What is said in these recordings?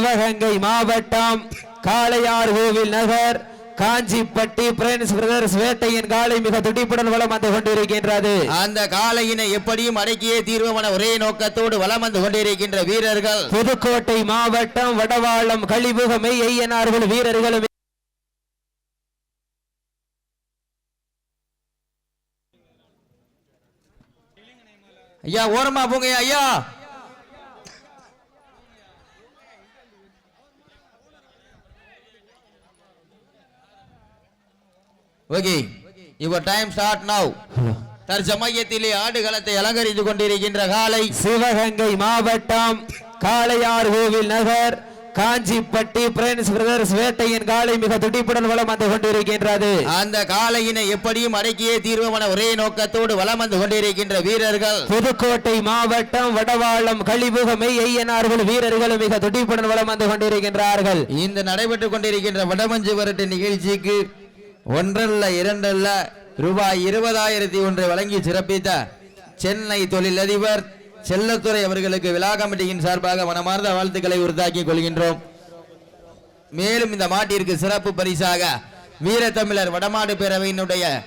சிவகங்கை மாவட்டம் காளையார் கோவில் நகர் Kanjipatti Prince brothers வேட்டையின் காலை மிக துடிப்புடன் வளம் வந்து கொண்டிருக்கின்றது. அந்த காளையினை எப்படியும் அடக்கியே தீர்வமான ஒரே நோக்கத்தோடு வலம் வந்து கொண்டிருக்கின்ற வீரர்கள். புதுக்கோட்டை மாவட்டம் வடவாளம் கழிவுகமை ஐயனார்கள் வீரர்களும் ஐயா ஓரமா போங்க ஐயா. Okay. Your time start now தற்சமயத்திலே ஆடுகளத்தை அலங்கரித்துக் கொண்டிருக்கின்ற காலை சிவகங்கை மாவட்டம் காளையார் கோவில் நகர் காஞ்சிப்பட்டி பிரின்ஸ் பிரதர்ஸ் வேட்டையின் காலை மிக துடிப்புடன் வளம் வந்து கொண்டிருக்கின்றது. அந்த காளையினை எப்படியும் அடக்கியே தீர்வமான ஒரே நோக்கத்தோடு வலம் வந்து கொண்டிருக்கின்ற வீரர்கள். புதுக்கோட்டை மாவட்டம் வடவாளம் கழிவுகமை ஐயனார்கள் வீரர்களும் மிக துடிப்புடன் வளம் வந்து கொண்டிருக்கின்றார்கள். இந்த நடைபெற்றுக் கொண்டிருக்கின்ற வடமஞ்சு வரட்டு நிகழ்ச்சிக்கு ஒன்றல்ல இரண்டல்ல ரூபாய் இருபதாயிரத்தி ஒன்றை வழங்கி சிறப்பித்த சென்னை தொழிலதிபர் செல்லத்துறை அவர்களுக்கு விழா கமிட்டியின் சார்பாக மனமார்ந்த வாழ்த்துக்களை உறுதாக்கிக் கொள்கின்றோம். மேலும் இந்த மாட்டிற்கு சிறப்பு பரிசாக வீரத்தமிழர் வடமாடு பேரவையினுடைய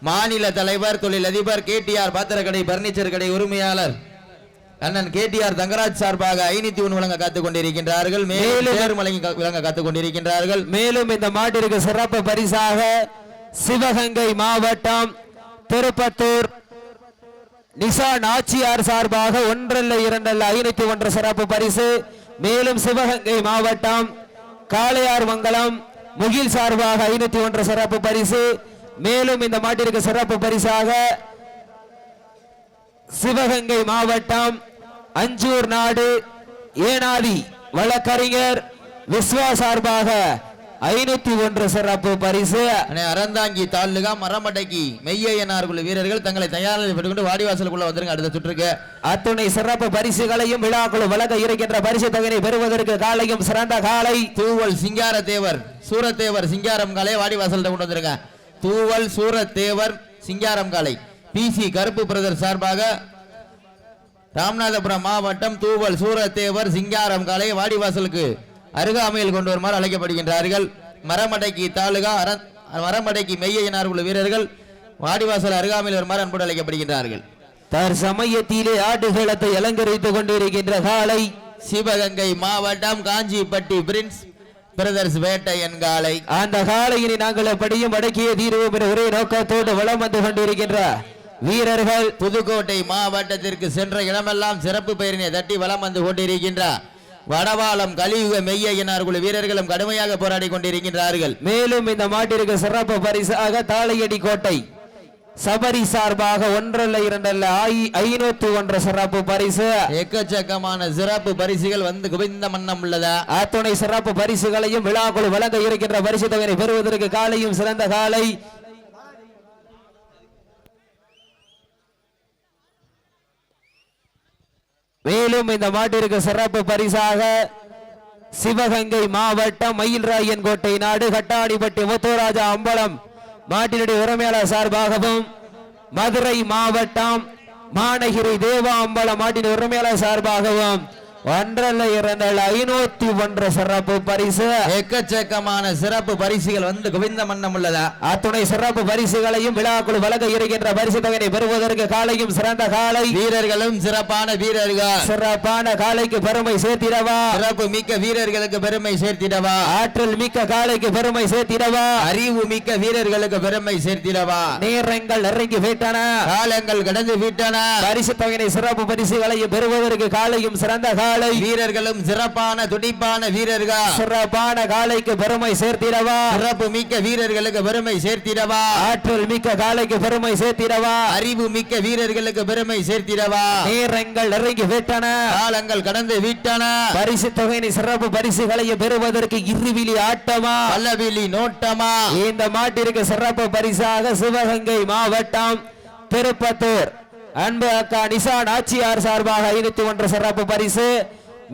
மாநில தலைவர் தொழிலதிபர் கேடிஆர் பாத்திரக்கடை பர்னிச்சர் கடை உரிமையாளர் அண்ணன் கேடிஆர் தங்கராஜ் சார்பாக ஐநூத்தி ஒன்று வழங்க காத்துக் கொண்டிருக்கின்றார்கள் மேலும் தேர்வு வழங்கி கா- வழங்க காத்துக் கொண்டிருக்கின்றார்கள் மேலும் இந்த மாட்டிற்கு சிறப்பு பரிசாக சிவகங்கை மாவட்டம் திருப்பத்தூர் நிசா நாச்சியார் சார்பாக ஒன்றல்ல இரண்டல்ல ஐநூத்தி ஒன்று சிறப்பு பரிசு. மேலும் சிவகங்கை மாவட்டம் காளையார் மங்கலம் முகில் சார்பாக ஐநூத்தி ஒன்று சிறப்பு பரிசு. மேலும் இந்த மாட்டிற்கு சிறப்பு பரிசாக சிவகங்கை மாவட்டம் அஞ்சூர் நாடு ஏனாதி வழக்கறிஞர் விஸ்வா சார்பாக ஐநூத்தி ஒன்று சிறப்பு பரிசு. அறந்தாங்கி தாலுகா மரமடைக்கு மெய்யனார் குழு வீரர்கள் தங்களை தயார் பெற்றுக்கொண்டு வாடிவாசலுக்குள்ள வந்துருங்க அடுத்த சுற்றுக்கு. அத்துணை சிறப்பு பரிசுகளையும் விழாக்குழு வழங்க இருக்கின்ற பரிசு தொகையை பெறுவதற்கு காலையும் சிறந்த காலை. தூவல் சிங்கார தேவர் சூரத்தேவர் சிங்காரம் காலை வாடிவாசல்கிட்ட கொண்டு வந்துருங்க. தூவல் சூரத்தேவர் சிங்காரம் காலை. பிசி கருப்பு பிரதர் சார்பாக ராமநாதபுரம் மாவட்டம் தூவல் சூரத்தேவர் சிங்காரம் காலை வாடிவாசலுக்கு அருகாமையில் கொண்டு வருமாறு அழைக்கப்படுகின்றார்கள். மரமடைக்கு தாலுகா அர- மரமடைக்கு மெய்யனார் உள்ள வீரர்கள் வாடிவாசல் அருகாமையில் வருமாறு அன்போடு அழைக்கப்படுகின்றார்கள். தற்சமயத்திலே ஆடுகளத்தை அலங்கரித்துக் கொண்டிருக்கின்ற காலை சிவகங்கை மாவட்டம் காஞ்சிப்பட்டி பிரின்ஸ் பிரதர்ஸ் வேட்டையன் காலை. அந்த காலையினை நாங்கள் எப்படியும் அடக்கிய தீர்வோம் என்ற ஒரே நோக்கத்தோடு வளம் வந்து கொண்டிருக்கின்ற வீரர்கள் புதுக்கோட்டை மாவட்டத்திற்கு சென்ற இடமெல்லாம் சிறப்பு பெயரினை தட்டி வலம் வந்து கொண்டிருக்கின்றார். வடவாளம் கலியுக மெய்யனார் குழு வீரர்களும் கடுமையாக போராடி கொண்டிருக்கின்றார்கள். மேலும் இந்த மாட்டிற்கு சிறப்பு பரிசாக தாளையடி கோட்டை சபரி சார்பாக ஒன்றல்ல இரண்டல்ல ஐநூத்தி ஒன்று சிறப்பு பரிசு. எக்கச்சக்கமான சிறப்பு பரிசுகள் வந்து குவிந்த மன்னம் உள்ளதா? அத்துணை சிறப்பு பரிசுகளையும் விழாக்குழு வழங்க இருக்கின்ற பரிசு தொகையை பெறுவதற்கு காலையும் சிறந்த காலை மேலும் இந்த மாட்டிற்கு சிறப்பு பரிசாக சிவகங்கை மாவட்டம் மயில்ராயன் கோட்டை நாடு கட்டாணிப்பட்டி முத்துராஜா அம்பலம் மாட்டினுடைய உரிமையாளர் சார்பாகவும் மதுரை மாவட்டம் மாநகிரி தேவா அம்பலம் மாட்டின் உரிமையாளர் சார்பாகவும் ஒன்றல்ல இரண்டல்ல ஐநூத்தி ஒன்று சிறப்பு பரிசு. எக்கச்சக்கமான சிறப்பு பரிசுகள் வந்து குவிந்த மன்னம் உள்ளதா? அத்துணை சிறப்பு பரிசுகளையும் விழாக்குழு வழங்க இருக்கின்ற பரிசு தொகையை பெறுவதற்கு காலையும் சிறந்த காலை. வீரர்களும் சிறப்பான வீரர்கள். சிறப்பான காலைக்கு பெருமை சேர்த்திடவா? சிறப்பு மிக்க வீரர்களுக்கு பெருமை சேர்த்திடவா? ஆற்றல் மிக்க காலைக்கு பெருமை சேர்த்திடவா? அறிவு மிக்க வீரர்களுக்கு பெருமை சேர்த்திடவா? நேரங்கள் நெருங்கி விட்டன. காலங்கள் கடந்து விட்டன. பரிசு தொகையை சிறப்பு பரிசுகளையும் பெறுவதற்கு காலையும் சிறந்த காலை வீரர்களும் சிறப்பான துடிப்பான வீரர்கள்? சிறப்பான காலைக்கு பெருமை சேர்த்திடவா? சிறப்பு மிக்க வீரர்களுக்கு பெருமை சேர்த்திடவா? ஆற்றல் மிக்க காலைக்கு பெருமை சேர்த்திடவா? அறிவு மிக்க வீரர்களுக்கு பெருமை சேர்த்திடவா? நேரங்கள் நெருங்கி விட்டன. காலங்கள் கடந்து விட்டன. பரிசு தொகையை சிறப்பு பரிசுகளையும் பெறுவதற்கு இருவிழி ஆட்டமா? பல்லவிழி நோட்டமா? இந்த மாட்டிற்கு சிறப்பு பரிசாக சிவகங்கை மாவட்டம் திருப்பத்தூர். அன்பு அக்கா நிசா நாச்சியார் சார்பாக ஐநூத்தி ஒன்று சிறப்பு பரிசு.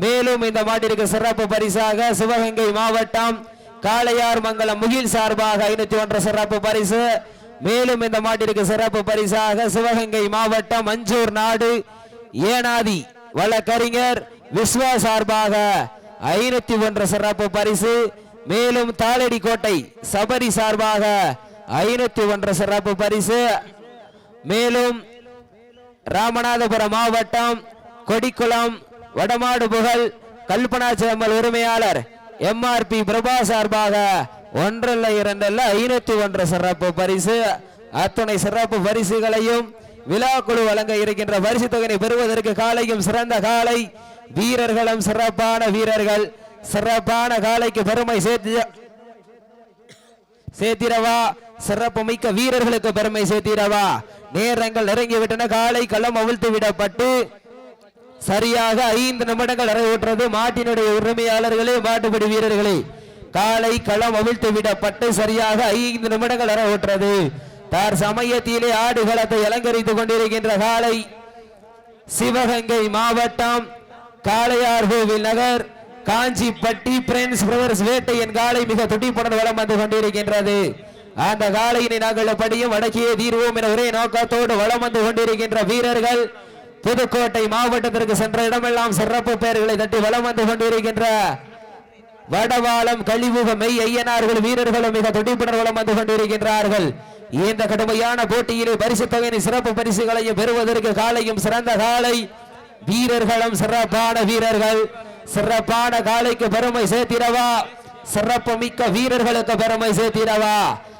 மேலும் இந்த மாட்டிற்கு சிறப்பு பரிசாக சிவகங்கை மாவட்டம் காளையார் மங்கலம் முகில் சார்பாக ஐநூத்தி ஒன்று சிறப்பு பரிசு. மேலும் இந்த மாட்டிற்கு சிறப்பு பரிசாக சிவகங்கை மாவட்டம் மஞ்சூர் நாடு ஏனாதி வழக்கறிஞர் விஸ்வா சார்பாக ஐநூத்தி ஒன்று சிறப்பு பரிசு. மேலும் தாளடி கோட்டை சபரி சார்பாக ஐநூத்தி ஒன்று சிறப்பு பரிசு. மேலும் ராமநாதபுரம் மாவட்டம் கொடிக்குளம் வடமாடு புகழ் கல்பனாச்சேமல் உரிமையாளர் எம்ஆர்பி பிரபா சார்பாக ஒன்றல்ல இரண்டல்ல ஐநூத்தி ஒன்று சிறப்பு பரிசு. அத்துணை சிறப்பு பரிசுகளையும் விழா குழு வழங்க இருக்கின்ற பரிசு தொகையை பெறுவதற்கு காலையும் சிறந்த காலை. வீரர்களும் சிறப்பான வீரர்கள். சிறப்பான காலைக்கு பெருமை சேர்த்து சேர்த்திரவா சிறப்பு மிக்க வீரர்களுக்கு பெருமை சேர்த்திரவா நேரங்கள் நெருங்கிவிட்டன. காலை களம் அவிழ்த்து விடப்பட்டு சரியாக ஐந்து நிமிடங்கள் நிறைவேற்றது. மாட்டினுடைய உரிமையாளர்களே மாட்டுப்படி வீரர்களே காலை களம் அவிழ்த்து விடப்பட்டு சரியாக ஐந்து நிமிடங்கள் நிறைவேற்றது. தார் சமயத்திலே ஆடுகளத்தை அலங்கரித்துக் கொண்டிருக்கின்ற காலை சிவகங்கை மாவட்டம் காளையார்கோவில் நகர். காஞ்சிப்பட்டி பிரின்ஸ் பிரதர்ஸ் வேட்டையின் காலை மிக துடிப்புடன் வளம் வந்து கொண்டிருக்கின்றது. அந்த காலையினை நாங்கள் படியும் அடக்கியே தீர்வோம் என ஒரே நோக்கத்தோடு வலம் வந்து கொண்டிருக்கின்ற வீரர்கள் புதுக்கோட்டை மாவட்டத்திற்கு சென்ற இடமெல்லாம் சிறப்பு பெயர்களை தட்டி வளம் வந்து கொண்டிருக்கின்ற வடவாளம் கழிவுக மெய் ஐயனார்கள் வீரர்களும் மிக துடிப்புடன் வளம் வந்து கொண்டிருக்கின்றார்கள். இந்த கடுமையான போட்டியிலே பரிசு தொகையின் சிறப்பு பரிசுகளையும் பெறுவதற்கு காலையும் சிறந்த காலை வீரர்களும் சிறப்பான வீரர்கள். சிறப்பான காலைக்கு பெருமை சேர்த்திடவா? சிறப்பு மிக்க வீரர்களுக்கு பெருமை சேர்த்திடவா?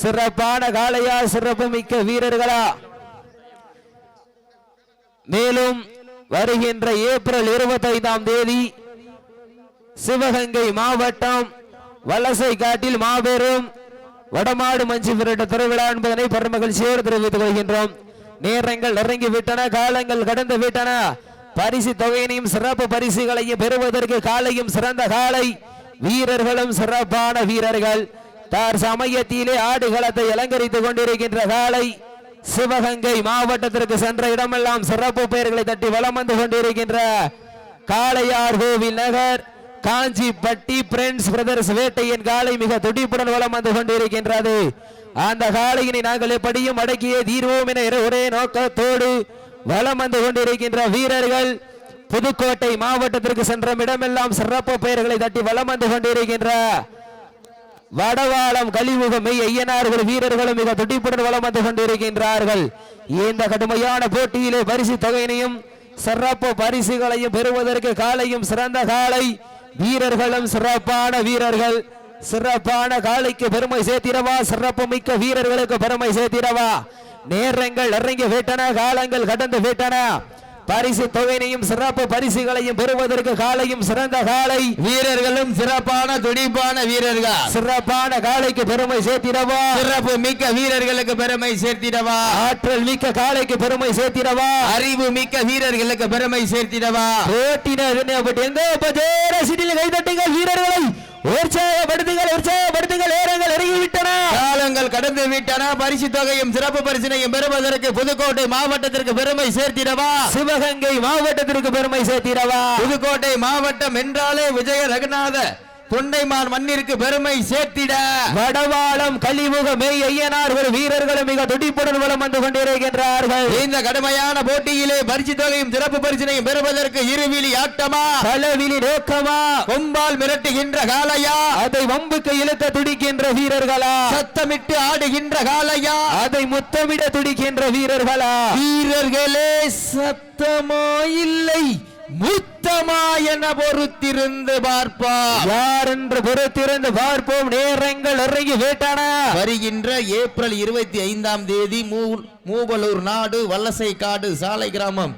சிறப்பான காளையா சிறப்பு மிக்க வீரர்களா. மேலும் வருகின்ற ஏப்ரல் இருபத்தி ஐந்தாம் தேதி சிவகங்கை மாவட்டம் வலசை காட்டில் மாபெரும் வடமாடு மஞ்சு விரட்ட திருவிழா என்பதனை பெருமகிழ்ச்சியோடு தெரிவித்துக் கொள்கின்றோம். நேரங்கள் நெருங்கி விட்டன காலங்கள் கடந்து விட்டன பரிசு தொகையினையும் சிறப்பு பரிசுகளையும் பெறுவதற்கு காலையும் சிறந்த காலை வீரர்களும் சிறப்பான வீரர்கள். தார் சமயத்திலே ஆடுகளத்தை அலங்கரித்துக் கொண்டிருக்கின்ற காலை சிவகங்கை மாவட்டத்திற்கு சென்ற இடமெல்லாம் சிறப்பு பெயர்களை தட்டி வலம் வந்து கொண்டிருக்கின்ற காளையார் கோவில் நகர் காஞ்சிப்பட்டி பிரெண்ட்ஸ் பிரதர்ஸ் வேட்டையின் காலை மிக துடிப்புடன் வளம் வந்து கொண்டிருக்கின்றது. அந்த காளையினை நாங்கள் எப்படியும் அடக்கியே தீர்வோம் என ஒரே நோக்கத்தோடு வலம் வந்து கொண்டிருக்கின்ற வீரர்கள் புதுக்கோட்டை மாவட்டத்திற்கு சென்ற இடமெல்லாம் சிறப்பு பெயர்களை தட்டி வலம் வந்து கொண்டிருக்கின்ற வடவாளம் கலிமுக ஐயனார்கள் வீரர்களும் மிக துடிப்புடன் வளம் வந்து கொண்டிருக்கின்றார்கள். இந்த கடுமையான போட்டியிலே பரிசு தொகையினையும் சிறப்பு பரிசுகளையும் பெறுவதற்கு காலையும் சிறந்த காலை. வீரர்களும் சிறப்பான வீரர்கள். சிறப்பான காலைக்கு பெருமை சேர்த்திடவா? சிறப்பு மிக்க வீரர்களுக்கு பெருமை சேர்த்திடவா? நேரங்கள் இறங்கி விட்டன காலங்கள் கடந்து விட்டன. பரிசு தொகையினையும் சிறப்பு பரிசுகளையும் பெறுவதற்கு காலையும் சிறந்த காலை. வீரர்களும் சிறப்பான துடிப்பான வீரர்கள். சிறப்பான காலைக்கு பெருமை சேர்த்திடவா? சிறப்பு மிக்க வீரர்களுக்கு பெருமை சேர்த்திடவா? ஆற்றல் மிக்க காலைக்கு பெருமை சேர்த்திடவா? அறிவு மிக்க வீரர்களுக்கு பெருமை சேர்த்திடவா? போட்டினர் எங்க சிட்டியில் கைதட்டுங்கள் வீரர்களை. உற்சாகப்படுத்துங்கள் உற்சாகப்படுத்துங்கள் நேரங்கள் நெருங்கி விட்டன காலங்கள் கடந்து விட்டன. பரிசு தொகையும் சிறப்பு பரிசினையும் பெறுவதற்கு புதுக்கோட்டை மாவட்டத்திற்கு பெருமை சேர்த்திடவா? சிவகங்கை மாவட்டத்திற்கு பெருமை சேர்த்திடவா? புதுக்கோட்டை மாவட்டம் என்றாலே விஜய ரகுநாத. தொண்டைமான் மண்ணிற்கு பெருமை சேர்த்திட. வடவாளம் கலிமுக மெய் ஐயனார்கள் வீரர்களும் மிக துடிப்புடன் வலம் வந்து கொண்டிருக்கின்றார்கள். இந்த கடுமையான போட்டியிலே பரிசு தொகையும் சிறப்பு பரிசினையும் பெறுவதற்கு இருவிழி ஆட்டமா? பலவிழி நோக்கமா? கொம்பால் மிரட்டுகின்ற காளையா? அதை வம்புக்கு இழுக்க துடிக்கின்ற வீரர்களா? சத்தமிட்டு ஆடுகின்ற காளையா? அதை முத்தமிட துடிக்கின்ற வீரர்களா? வீரர்களே சத்தமா இல்லை. முத்தமா என பொறுத்திருந்து பார்ப்பா. யார் என்று பொறுத்திருந்து பார்ப்போம். நேரங்கள் இறங்கி விட்டன. வருகின்ற ஏப்ரல் இருபத்தி ஐந்தாம் தேதி மூ- மூவலூர் நாடு வல்லசை காடு சாலை கிராமம்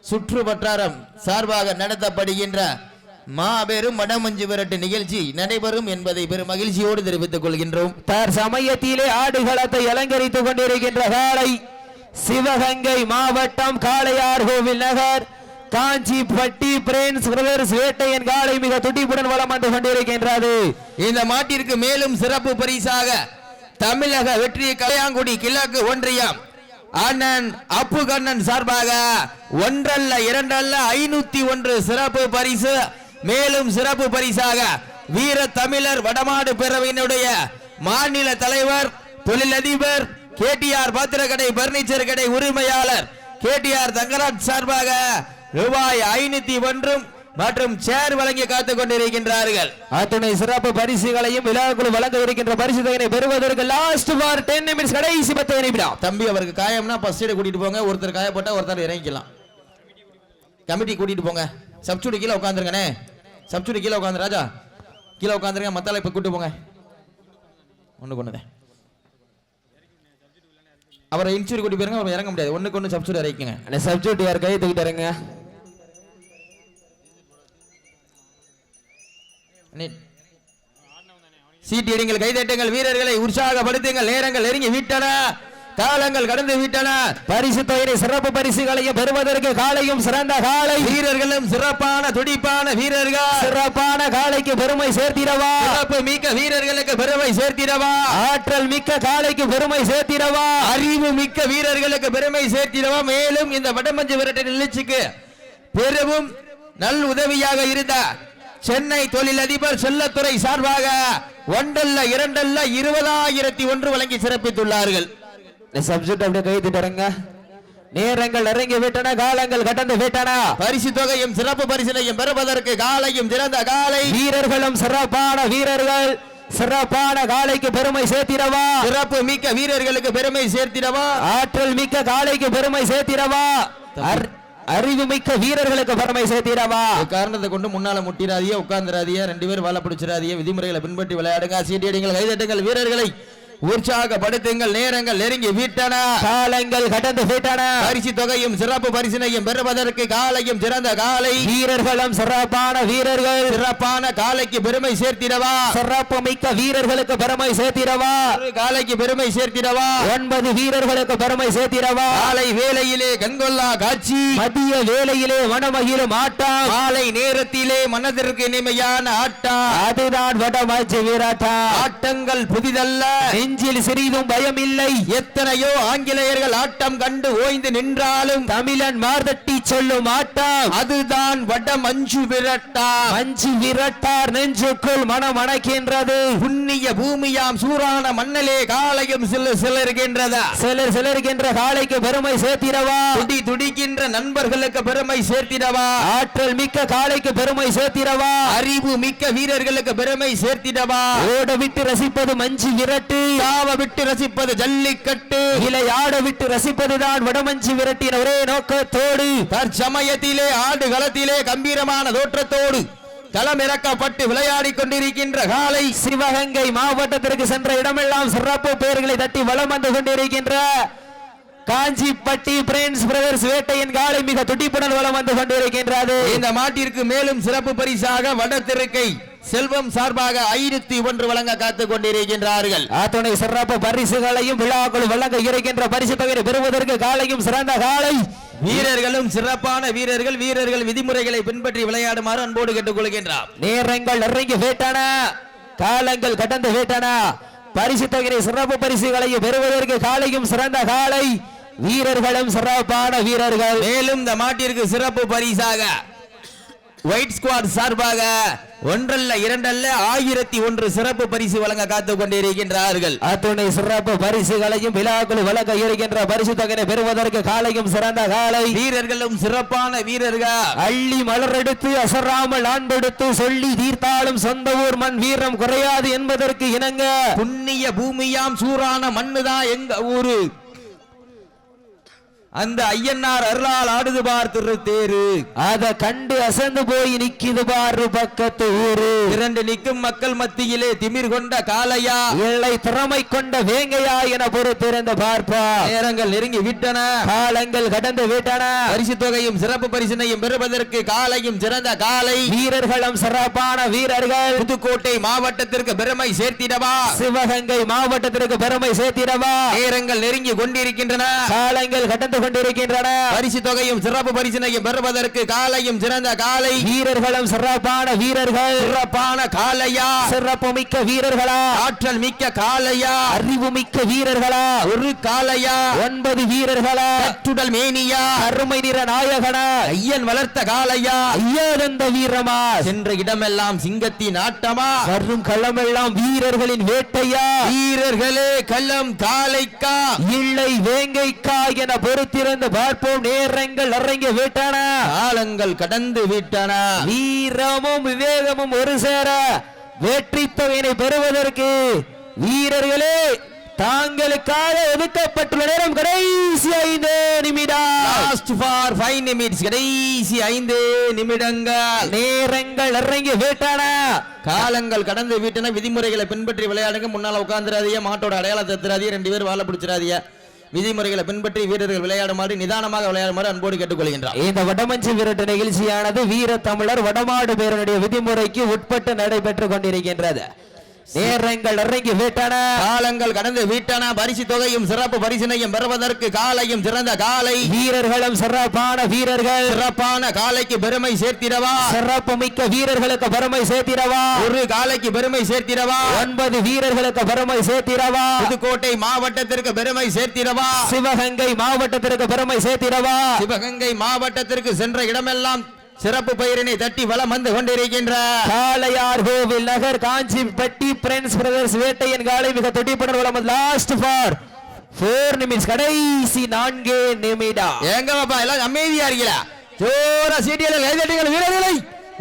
சுற்று வட்டாரம் சார்பாக நடத்தப்படுகின்ற மாபெரும் வடமஞ்சு விரட்டு நிகழ்ச்சி நடைபெறும் என்பதை பெரும் மகிழ்ச்சியோடு தெரிவித்துக் கொள்கின்றோம். தர் சமயத்திலே ஆடுகளத்தை அலங்கரித்துக் கொண்டிருக்கின்ற காலை சிவகங்கை மாவட்டம் காளையார் கோவில் நகர். காஞ்சிப்பட்டி பிரின்ஸ் பிரதர்ஸ் வேட்டையன் காலை மிக துடிப்புடன் வளம் வந்து கொண்டிருக்கின்றது. இந்த மாட்டிற்கு மேலும் சிறப்பு பரிசாக தமிழக வெற்றி கலையாங்குடி கிழக்கு ஒன்றியம் அண்ணன் அப்பு கண்ணன் சார்பாக ஒன்றல்ல இரண்டல்ல ஐநூத்தி ஒன்று சிறப்பு பரிசு. மேலும் சிறப்பு பரிசாக வீர தமிழர் வடமாடு பேரவையினுடைய மாநில தலைவர் தொழிலதிபர் கேடிஆர் பாத்திரக்கடை பர்னிச்சர் கடை உரிமையாளர் கேடிஆர் தங்கராஜ் சார்பாக ரூபாய் ஐநூத்தி ஒன்றும் மற்றும் சேர் வழங்கி காத்துக் கொண்டிருக்கின்றார்கள். அத்துணை சிறப்பு பரிசுகளையும் விழாக்குழு வழங்க இருக்கின்ற பரிசு தொகையை பெறுவதற்கு லாஸ்ட் ஃபார் டென் நிமிட்ஸ் கடைசி பத்து நிமிடம். தம்பி அவருக்கு காயம்னா ஃபர்ஸ்ட் எய்ட் கூட்டிட்டு போங்க. ஒருத்தர் காயப்பட்டா ஒருத்தர் இறங்கிக்கலாம். கமிட்டி கூட்டிட்டு போங்க. சப்சூடி கீழே உட்காந்துருங்கண்ணே. சப்சூடி கீழே உட்காந்து ராஜா. கீழே உட்காந்துருங்க. மத்தால இப்ப கூட்டு போங்க. ஒண்ணு கொண்டுதான். அவரை இன்சூரி கூட்டி போயிருங்க. அவர் இறங்க முடியாது. ஒண்ணுக்கு ஒண்ணு சப்சூடி இறக்கிங்க. சப்ஜெக்ட் யார் கையை தூக்கிட்டாருங்க அண்ணே. சீட்டி அடிங்கள் கைதட்டுங்கள் வீரர்களை உற்சாகப்படுத்துங்கள் நேரங்கள் நெருங்கி விட்டன காலங்கள் கடந்து விட்டன. பரிசு தொகையை சிறப்பு பரிசுகளையும் பெறுவதற்கு காலையும் சிறந்த காலை. வீரர்களும் சிறப்பான துடிப்பான வீரர்கள். சிறப்பான காலைக்கு பெருமை சேர்த்திடவா. சிறப்பு மிக்க வீரர்களுக்கு பெருமை சேர்த்திடவா. ஆற்றல் மிக்க காலைக்கு பெருமை சேர்த்திடவா. அறிவு மிக்க வீரர்களுக்கு பெருமை சேர்த்திடவா. மேலும் இந்த வடமஞ்சு விரட்டு நிகழ்ச்சிக்கு பெரும் நல் உதவியாக இருந்த சென்னை தொழிலதிபர் செல்லத்துறை சார்பாக ஒன்றல்ல இரண்டல்ல இருபதாயிரத்தி ஒன்று வழங்கி சிறப்பித்துள்ளார்கள். இந்த சப்ஜெக்ட் அப்படியே கை நேரங்கள் நெருங்கி விட்டன காலங்கள் கடந்து விட்டன. பரிசு தொகையும் சிறப்பு பரிசினையும் பெறுவதற்கு காலையும் சிறந்த காலை. வீரர்களும் சிறப்பான வீரர்கள். சிறப்பான காலைக்கு பெருமை சேர்த்திடவா? சிறப்பு மிக்க வீரர்களுக்கு பெருமை சேர்த்திடவா? ஆற்றல் மிக்க காலைக்கு பெருமை சேர்த்திடவா? அறிவுமிக்க அறிவு மிக்க வீரர்களுக்கு பெருமை சேர்த்திடவா? காரணத்தை கொண்டு முன்னால முட்டிராதிய உட்கார்ந்துராதிய ரெண்டு பேரும் வாழ பிடிச்சிராதிய விதிமுறைகளை பின்பற்றி விளையாடுங்க சீட்டியடிங்கள் கைதட்டுங்கள் வீரர்களை உற்சாகப்படுத்துங்கள் நேரங்கள் நெருங்கி விட்டன. காலங்கள் கடந்து விட்டன. பரிசு தொகையும் சிறப்பு பரிசினையும் பெறுவதற்கு காலையும் சிறந்த காலை. வீரர்களும் சிறப்பான வீரர்கள். சிறப்பான காலைக்கு பெருமை சேர்த்திடவா. சிறப்பு மிக்க வீரர்களுக்கு பெருமை சேர்த்திடவா. காலைக்கு பெருமை சேர்த்திடவா. ஒன்பது வீரர்களுக்கு பெருமை சேர்த்திடவா. காலை வேளையிலே கண்கொள்ளா காட்சி. மதிய வேளையிலே மனமகிழும் ஆட்டம் மாலை நேரத்திலே மனதிற்கு இனிமையான ஆட்டம் அதுதான் வடமாச்சி வீராட்டா. ஆட்டங்கள் புதிதல்ல. நெஞ்சில் சிறிதும் பயம் இல்லை எத்தனையோ ஆங்கிலேயர்கள் ஆட்டம் கண்டு ஓய்ந்து நின்றாலும் தமிழன் மார்தட்டி சொல்லும் ஆட்டம். அதுதான் வட மஞ்சு விரட்டா. மஞ்சு விரட்டார் நெஞ்சுக்குள் மனம் அணைக்கின்றது. புண்ணிய பூமியாம் சூரான மண்ணலே காலையும் சில சிலர்கின்றதா? சிலர் சிலர்கின்ற காலைக்கு பெருமை சேர்த்திடவா? துடி துடிக்கின்ற நண்பர்களுக்கு பெருமை சேர்த்திடவா? ஆற்றல் மிக்க காலைக்கு பெருமை சேர்த்திடவா? அறிவு மிக்க வீரர்களுக்கு பெருமை சேர்த்திடவா? ஓட விட்டு ரசிப்பது மஞ்சு விரட்டு. தாவ விட்டு ரசிப்பது ஜல்லிக்கட்டு. விளையாட விட்டு ரசிப்பதுதான் வடமஞ்சு விரட்டின ஒரே நோக்கத்தோடு. தற்சமயத்திலே ஆடு களத்திலே கம்பீரமான தோற்றத்தோடு களமிறக்கப்பட்டு விளையாடிக் கொண்டிருக்கின்ற காலை. சிவகங்கை மாவட்டத்திற்கு சென்ற இடமெல்லாம் சிறப்பு பெயர்களை தட்டி வலம் வந்து கொண்டிருக்கின்ற காஞ்சிப்பட்டி பிரின்ஸ் பிரதர்ஸ் வேட்டையின் காலை மிக துடிப்புடன் வலம் வந்து கொண்டிருக்கின்றது. இந்த மாட்டிற்கு மேலும் சிறப்பு பரிசாக வடதிருக்கை செல்வம் சார்பாக ஐநூத்தி ஒன்று வழங்க காத்துக் கொண்டிருக்கின்றார்கள். அத்துணை சிறப்பு பரிசுகளையும் விழாக்கள் வழங்க இருக்கின்ற பரிசு தொகையை பெறுவதற்கு காலையும் சிறந்த காலை. வீரர்களும் சிறப்பான வீரர்கள் வீரர்கள் விதிமுறைகளை பின்பற்றி விளையாடுமாறு அன்போடு கேட்டுக்கொள்கின்றார். நேரங்கள் நெருங்கி விட்டன. காலங்கள் கடந்து விட்டன. பரிசு தொகையை சிறப்பு பரிசுகளையும் பெறுவதற்கு காலையும் சிறந்த காலை. வீரர்களும் சிறப்பான வீரர்கள். மேலும் இந்த மாட்டிற்கு சிறப்பு பரிசாக ஒயிட் ஸ்குவாட் சார்பாக ஒன்றல்ல இரண்டல்ல ஆயிரத்தி ஒன்று சிறப்பு பரிசு வழங்க காத்துக் கொண்டிருக்கின்றார்கள். அத்துணை சிறப்பு பரிசுகளையும் விழாக்கள் வழங்க இருக்கின்ற பரிசு தொகையை பெறுவதற்கு காலையும் சிறந்த காலை. வீரர்களும் சிறப்பான வீரர்கள். அள்ளி மலரெடுத்து அசராமல் ஆண்டெடுத்து சொல்லி தீர்த்தாலும் சொந்த ஊர் மண் வீரம் குறையாது என்பதற்கு இணங்க. புண்ணிய பூமியாம் சூரான மண்ணுதான் எங்க ஊரு. அந்த ஐயனார் அருளால் ஆடுது பார் திருத்தேரு அத கண்டு அசந்து போய் நிக்குது பாரு பக்கத்து ஊரு. இரண்டு நிற்கும் மக்கள் மத்தியிலே திமிர் கொண்ட காளையா. எல்லை திறமை கொண்ட வேங்கையா என பொறுத்திருந்த பார்ப்பா. நேரங்கள் நெருங்கி விட்டன. காலங்கள் கடந்து விட்டன. பரிசு தொகையும் சிறப்பு பரிசினையும் பெறுவதற்கு காலையும் சிறந்த காலை வீரர்களும் சிறப்பான வீரர்கள். புதுக்கோட்டை மாவட்டத்திற்கு பெருமை சேர்த்திடவா. சிவகங்கை மாவட்டத்திற்கு பெருமை சேர்த்திடவா. நேரங்கள் நெருங்கி கொண்டிருக்கின்றன. காலங்கள் கடந்து வந்து கொண்டிருக்கின்றன. பரிசு தொகையும் சிறப்பு பரிசினையும் பெறுவதற்கு காலையும் சிறந்த காலை. வீரர்களும் சிறப்பான வீரர்கள். சிறப்பான காலையா? சிறப்பு மிக்க வீரர்களா? ஆற்றல் மிக்க காலையா? அறிவு மிக்க வீரர்களா? ஒரு காலையா? ஒன்பது வீரர்களா? கட்டுடல் மேனியா? அருமை நிற நாயகனா? ஐயன் வளர்த்த காலையா? ஐயாதந்த வீரமா? சென்ற இடமெல்லாம் சிங்கத்தின் ஆட்டமா? வரும் களமெல்லாம் வீரர்களின் வேட்டையா? வீரர்களே கள்ளம் காலைக்கா? இல்லை வேங்கைக்கா என பொறுத்திருந்து பார்ப்போம். நேரங்கள் அரங்க வேட்டான. காலங்கள் கடந்து விட்டன. வீரமும் விவேகமும் ஒரு சேர. வெற்றி தொகையினை பெறுவதற்கு வீரர்களே தாங்களுக்காக ஒதுக்கப்பட்டுள்ள நேரம் கடைசி ஐந்து நிமிடம். லாஸ்ட் ஃபார் ஃபைவ் நிமிட்ஸ் கடைசி ஐந்து நிமிடங்கள். நேரங்கள் இறங்கி விட்டன. காலங்கள் கடந்து விட்டன. விதிமுறைகளை பின்பற்றி விளையாடுங்க. முன்னால உட்காந்துராதிய மாட்டோட அடையாளத்தை தராதிய ரெண்டு பேர் வாழ பிடிச்சிடாதிய விதிமுறைகளை பின்பற்றி வீரர்கள் விளையாடுமாறு நிதானமாக விளையாடுமாறு அன்போடு கேட்டுக்கொள்கின்றார். இந்த வடமஞ்சி விரட்டு நிகழ்ச்சியானது வீர தமிழர் வடமாடு பேரனுடைய விதிமுறைக்கு உட்பட்டு நடைபெற்றுக் கொண்டிருக்கின்றது. நேரங்கள் இறங்கி விட்டன. காலங்கள் கடந்து விட்டன. பரிசு தொகையும் சிறப்பு பரிசினையும் பெறுவதற்கு காலையும் சிறந்த காலை. வீரர்களும் சிறப்பான வீரர்கள். சிறப்பான காலைக்கு பெருமை சேர்த்திடவா? சிறப்பு மிக்க வீரர்களுக்கு பெருமை சேர்த்திடவா? ஒரு காலைக்கு பெருமை சேர்த்திடவா? ஒன்பது வீரர்களுக்கு பெருமை சேர்த்திடவா? புதுக்கோட்டை மாவட்டத்திற்கு பெருமை சேர்த்திடவா? சிவகங்கை மாவட்டத்திற்கு பெருமை சேர்த்திடவா? சிவகங்கை மாவட்டத்திற்கு சென்ற இடமெல்லாம் சிறப்பு பெயரினை தட்டி வலம் வந்து கொண்டிருக்கின்ற காளையார் கோவில் நகர் காஞ்சிப்பட்டி பிரெண்ட்ஸ் பிரதர்ஸ் வேட்டையன் காலை மிக துடிப்புடன் வளம் லாஸ்ட் ஃபார் போர் நிமிஷம் கடைசி நான்கு நிமிடம். எங்க பாப்பா எல்லாம் அமைதியா இருக்கீங்களா? ஜோரா சீட்டியல் கைதட்டுங்கள் வீரர்களை!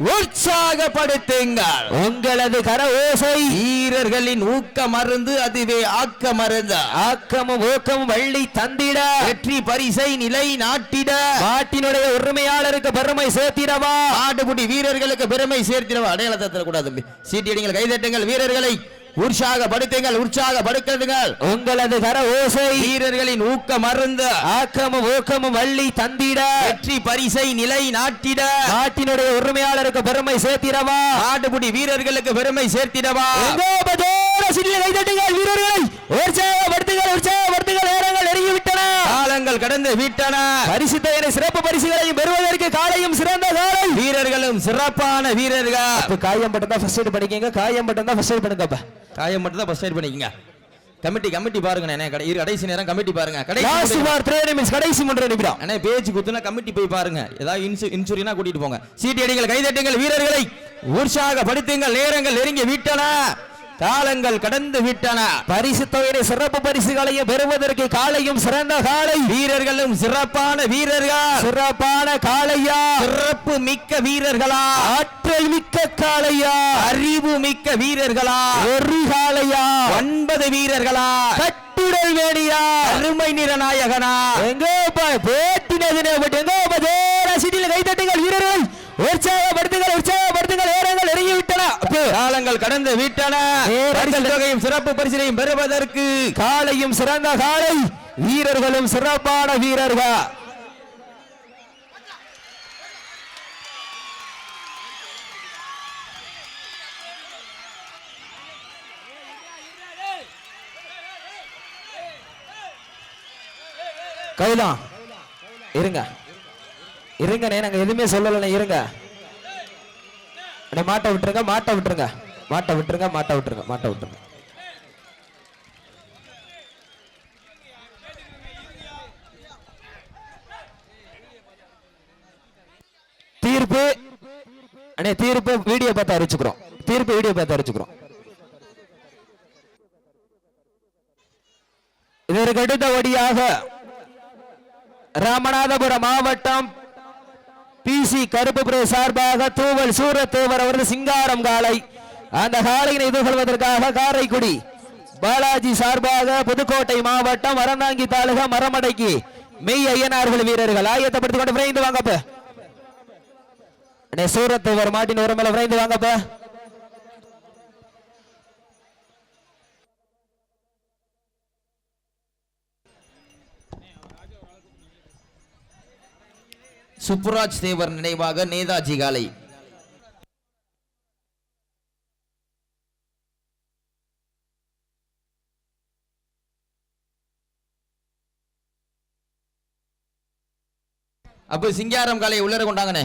உற்சாகப்படுத்துங்கள். உங்களது கர ஓசை வீரர்களின் ஊக்க மருந்து அதுவே ஆக்க மருந்து ஆக்கமும் ஊக்கமும் வள்ளி தந்திட. வெற்றி பரிசை நிலை நாட்டிட. நாட்டினுடைய உரிமையாளருக்கு பெருமை சேர்த்திடவா? ஆட்டுக்குட்டி வீரர்களுக்கு பெருமை சேர்த்திடவா? அடையாளத்தை தம்பி. சீட்டியடிங்கள் கைதட்டுங்கள் வீரர்களை உற்சாகப்படுத்துங்கள் உற்சாகப்படுத்துங்கள். உங்களது கர ஓசை வீரர்களின் ஊக்க மருந்து ஆக்கமும் ஊக்கமும் வள்ளி தந்திட. வெற்றி பரிசை நிலை நாட்டிட. நாட்டினுடைய உரிமையாளருக்கு பெருமை சேர்த்திடவா. ஆட்டுக்குட்டி வீரர்களுக்கு பெருமை சேர்த்திடவா. வீரர்களை. உற்சாகப்படுத்துங்கள் உற்சாகப்படுத்துங்கள். நேரங்கள் நெருங்கி விட்டன காலங்கள் கடந்து விட்டன. பரிசு தொகையினை சிறப்பு பரிசுகளையும் பெறுவதற்கு காலையும் சிறந்த காலை. வீரர்களும் சிறப்பான வீரர்கள். காயம் மட்டும் தான் ஃபர்ஸ்ட் எய்ட் பண்ணிக்கங்க காயம் மட்டும் தான் ஃபர்ஸ்ட் எய்ட் பண்ணுங்கப்பா காயம் மட்டும் தான் ஃபர்ஸ்ட் எய்ட் பண்ணிக்கங்க. கமிட்டி கமிட்டி பாருங்க அண்ணே கடை இரு கடைசி நேரம் கமிட்டி பாருங்க. கடைசி. ஃபார் 3 நிமிஷம் கடைசி மூன்று நிமிடம். அண்ணே பேச்சு குத்துனா கமிட்டி போய் பாருங்க. ஏதாவது இன்சூ இன்சூரினா கூட்டிட்டு போங்க. சீட்டி அடிகள் கைதட்டுங்கள் வீரர்களை உற்சாகப்படுத்துங்கள் நேரங்கள் நெருங்கி விட்டன. காலங்கள் கடந்து விட்டன. பரிசு தொகையினை சிறப்பு பரிசுகளையும் பெறுவதற்கு காலையும் சிறந்த காலை. வீரர்களும் சிறப்பான வீரர்கள். சிறப்பான காளையா. சிறப்பு மிக்க வீரர்களா. ஆற்றல் மிக்க காளையா. அறிவு மிக்க வீரர்களா. ஒரு காளையா. ஒன்பது வீரர்களா. கட்டுடல் வேணியா அருமை நிறநாயகனா எங்கோ போட்டினதினே பட் எங்கோ பதேர சிட்டியில் கைத்தட்டுங்கள் வீரர்கள் உற்சாகப்படுத்துங்கள் உற்சாகப்படுத்துங்கள் நேரங்கள் நெருங்கி விட்டன அப்போ, காலங்கள் கடந்து விட்டன. சிறப்பு பரிசினையும் பெறுவதற்கு காலையும் சிறந்த காலை வீரர்களும் சிறப்பான வீரர்கள். கைதான் இருங்க. இருங்கண்ணே நாங்க எதுவுமே சொல்லலைண்ணே இருங்க. மாட்டை விட்டுருங்க மாட்டை விட்டுருங்க. மாட்ட விட்டுருங்க மாட்ட விட்டுருங்க மாட்ட விட்டுருங்க. தீர்ப்பு அண்ணே தீர்ப்பு வீடியோ பார்த்து அறிவிச்சுக்கிறோம். தீர்ப்பு வீடியோ பார்த்து அறிவிச்சுக்கிறோம். இதற்கு அடுத்தபடியாக ராமநாதபுரம் மாவட்டம் பி சி கருப்பு சார்பாக தூவல் சூரத்தேவர் அவரது சிங்காரம் காலை அந்த காலையினை எதிர்கொள்வதற்காக காரைக்குடி. பாலாஜி சார்பாக புதுக்கோட்டை மாவட்டம் வரந்தாங்கி தாலுகா மரமடைக்கு மெய் ஐயனார்கள் வீரர்கள். ஆயத்தப்படுத்திக் கொண்டு விரைந்து வாங்கப்ப. சூரத்தை ஒரு மாட்டின் ஒரு மேல விரைந்து வாங்கப்ப. சுப்புராஜ் தேவர் நினைவாக நேதாஜி காலை. அப்போ சிங்காரம் காலையை உள்ளர கொண்டாங்கண்ணே.